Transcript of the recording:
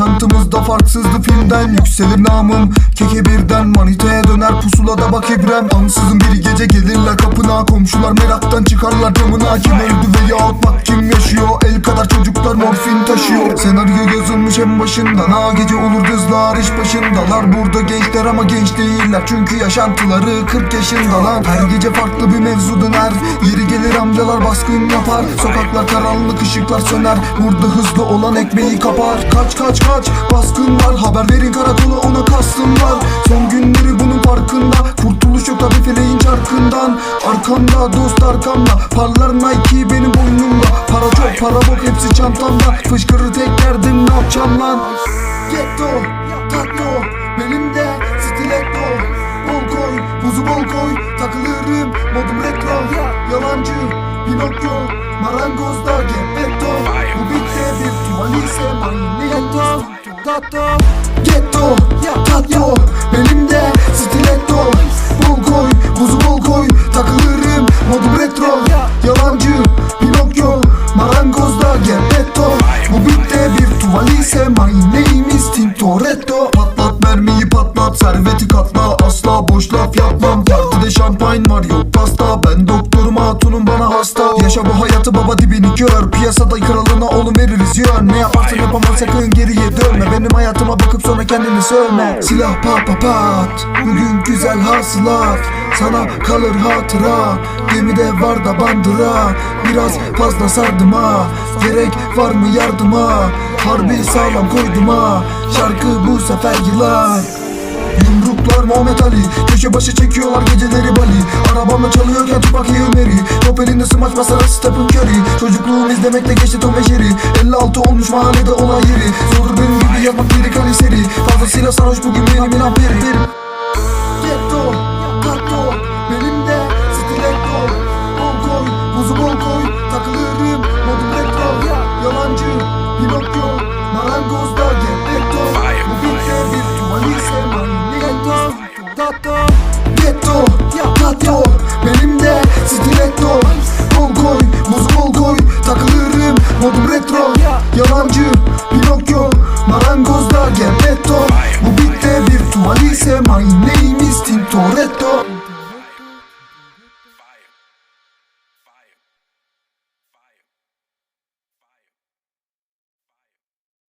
Yaşantımızda farksızdı filmden Yükselir namım. Keke birden Manitaya döner pusulada bak ibrem Ansızın bir gece gelirler kapına Komşular meraktan çıkarlar camına. Kim öldü ve yahut bak kim yaşıyor? El kadar çocuklar morfin taşıyor. Senaryo yazılmış en başından Ha gece olur kızlar iş başındalar. Burada gençler ama genç değiller. Çünkü yaşantıları 40 yaşında lan Her gece farklı bir mevzu döner. Yeri gelir amcalar baskın yapar. Sokaklar karanlık ışıklar söner. Burada hızlı olan ekmeği kapar. Kaç kaç kaç baskın var Haber verin karakola ona kastım var Son günleri bunun farkında. Kurtuluş yok tabi feleğin çarkından. Arkamda dost arkamda. Parlar Nike benim boynumda. Para çok para bok hepsi çantamda. Fışkırır tek derdim ne yapacağım lan Getto tatto Benim de stiletto. Bol koy buzu bol koy. Takılırım modum retro. Yalancı Pinokyo. Marangozda Geppetto Bu bitte bir tuvalise Manietto Tatto Getto boş laf yapmam. Partide şampanya var yok pasta. Ben doktorum hatunum bana hasta. Yaşa bu hayatı baba dibini gör. Piyasada kralına oğlum veririz yön. Ne yaparsan yapamam sakın geriye dönme. Benim hayatıma bakıp sonra kendini sövme. Silah pat pat pat. Bugün güzel hasılat. Sana kalır hatıra. Gemide var da bandıra. Biraz fazla sardım ha Gerek var mı yardıma? Harbi sağlam koydum ha Şarkı bu sefer yılan Yumruklar Muhammed Ali. Köşe başı çekiyorlar geceleri Bali. Arabamla çalıyorken Tupac Mary. Top elinde smaç basar Stephen Curry. Çocukluğum izlemekle geçti Tom Jerry. 56 olmuş mahallede olay yeri. Zordur benim gibi yazmak lirik Ali seri Fazlasıyla sarhoş bugün benim inan peri Yalancı, Pinokyo, marangozda Geppetto Bu bitte bir tuval ise My name is Tintoretto.